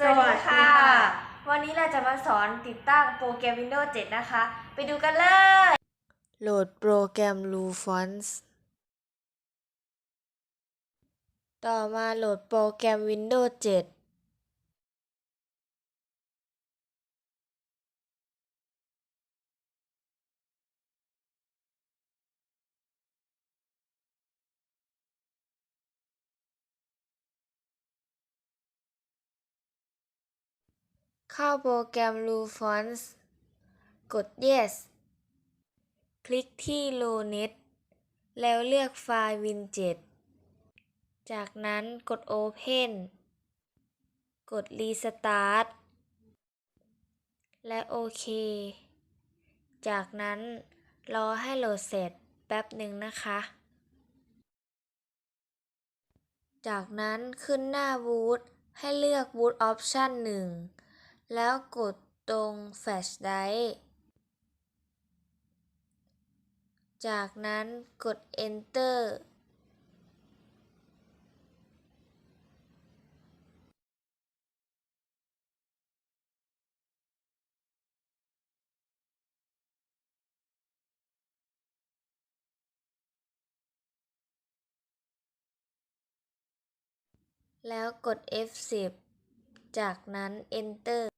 สวัสดีค่ะ วันนี้เราจะมาสอนติดตั้งโปรแกรม Windows 7 นะคะ ไปดูกันเลย โหลดโปรแกรม l u f o n t s ต่อมาโหลดโปรแกรม Windows 7 เข้าโปรแกรม l u f o n t s กด yes คลิกที่ Lonet แล้วเลือกไฟล์ Win7 จากนั้นกด Open กด Restart และโอเค จากนั้นรอให้โหลดเสร็จแป๊บหนึ่งนะคะ จากนั้นขึ้นหน้า Boot ให้เลือก Boot Option 1 แล้วกดตรง Flash Drive จากนั้นกด Enter แล้วกด F10 จากนั้น Enter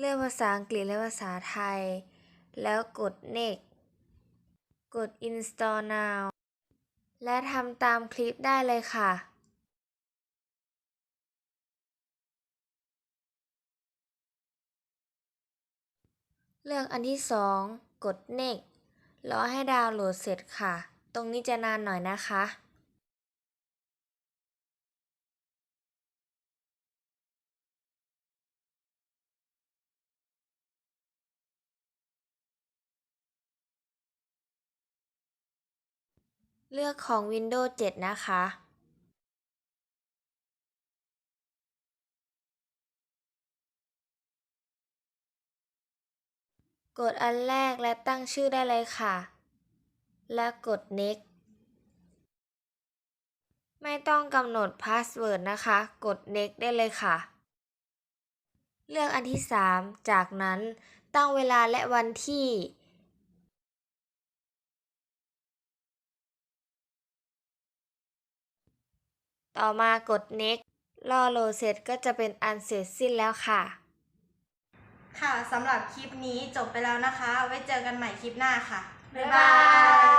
เลือกภาษาอังกฤษและภาษาไทย แล้วกด next กด install now และทำตามคลิปได้เลยค่ะเลือกอันที่สองกด next รอให้ดาวน์โหลดเสร็จค่ะ ตรงนี้จะนานหน่อยนะคะ เลือกของ Windows 7 นะคะกดอันแรกและตั้งชื่อได้เลยค่ะ และกด next ไม่ต้องกำหนดพาสเวิร์ดนะคะ กด next ได้เลยค่ะ เลือกอันที่ 3 จากนั้นตั้งเวลาและวันที่ ต่อมากด next รอโหลดเสร็จก็จะเป็นอันเสร็จสิ้นแล้วค่ะ ค่ะสำหรับคลิปนี้จบไปแล้วนะคะ ไว้เจอกันใหม่คลิปหน้าค่ะ บ๊ายบาย